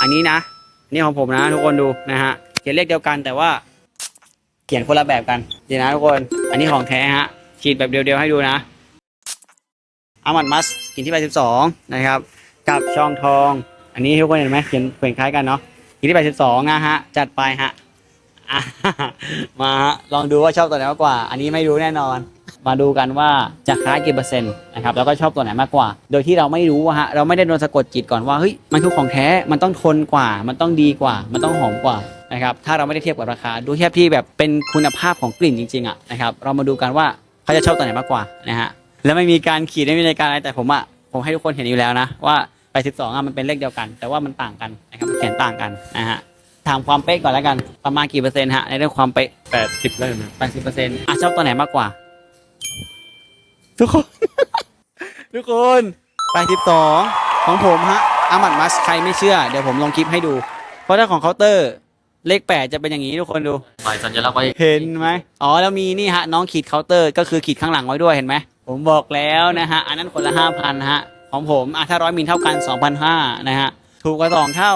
อันนี้นะอันนี่ของผมนะทุกคนดูนะฮะเขียนเลขเดียวกันแต่ว่า เขียนคนละแบบกันเดี๋ยนะทุกคน อันนี้ของแท้ฮะขีดแบบเดียวๆให้ดูนะอามันมัสกินที่82นะครับ กับช่องทอง อันนี้ทุกคนเห็นไหมเขียนเขียนคล้ายกันเนาะกินที่82นะฮะจัดไปฮะอะมาฮะลองดูว่าชอบตัวไหนมากกว่า อันนี้ไม่รู้แน่นอน มาดูกันว่าจะคล้ายกี่เปอร์เซ็นต์นะครับแล้วก็ชอบตัวไหนมากกว่า โดยที่เราไม่รู้อะฮะเราไม่ได้โดนสะกดจิตก่อนว่าเฮ้ยมันคือของแท้มันต้องทนกว่า มันต้องดีกว่า มันต้องหอมกว่านะครับถ้าเราไม่ได้เทียบกับราคาดูเทียบที่แบบเป็นคุณภาพของกลิ่นจริงๆอะนะครับเรามาดูกันว่าเขาจะชอบตัวไหนมากกว่านะฮะแล้วไม่มีการขีดไม่มีในการอะไรแต่ผมอะผมให้ทุกคนเห็นอยู่แล้วนะว่าไป12อะมันเป็นเลขเดียวกัน แต่ว่ามันต่างกันนะครับมันเขียนต่างกันนะฮะถามความเป๊ะก่อนแล้วกันประมาณกี่เปอร์เซ็นต์ฮะในเรื่องความเป๊ะแปดสิบได้ไหมแปดสิบเปอร์เซ็นต์อะชอบตัวไหนมากกว่า ทุกคน ทุกคนแปดสิบสองของผมฮะอามัดมัสใครไม่เชื่อ เดี๋ยวผมลงคลิปให้ดู เพราะถ้าของเคาน์เตอร์เลขแปดจะเป็นอย่างนี้ทุกคนดู หมายสัญลักษณ์ไว้เห็นไหมอ๋อแล้วมีนี่ฮะน้องขีดเคาน์เตอร์ก็คือขีดข้างหลังไว้ด้วยเห็นไหมผมบอกแล้วนะฮะอันนั้นคนละห้าพันฮะของผมอะถ้าร้อยมิลเท่ากันสองพันห้านะฮะถูกกว่าสองเท่า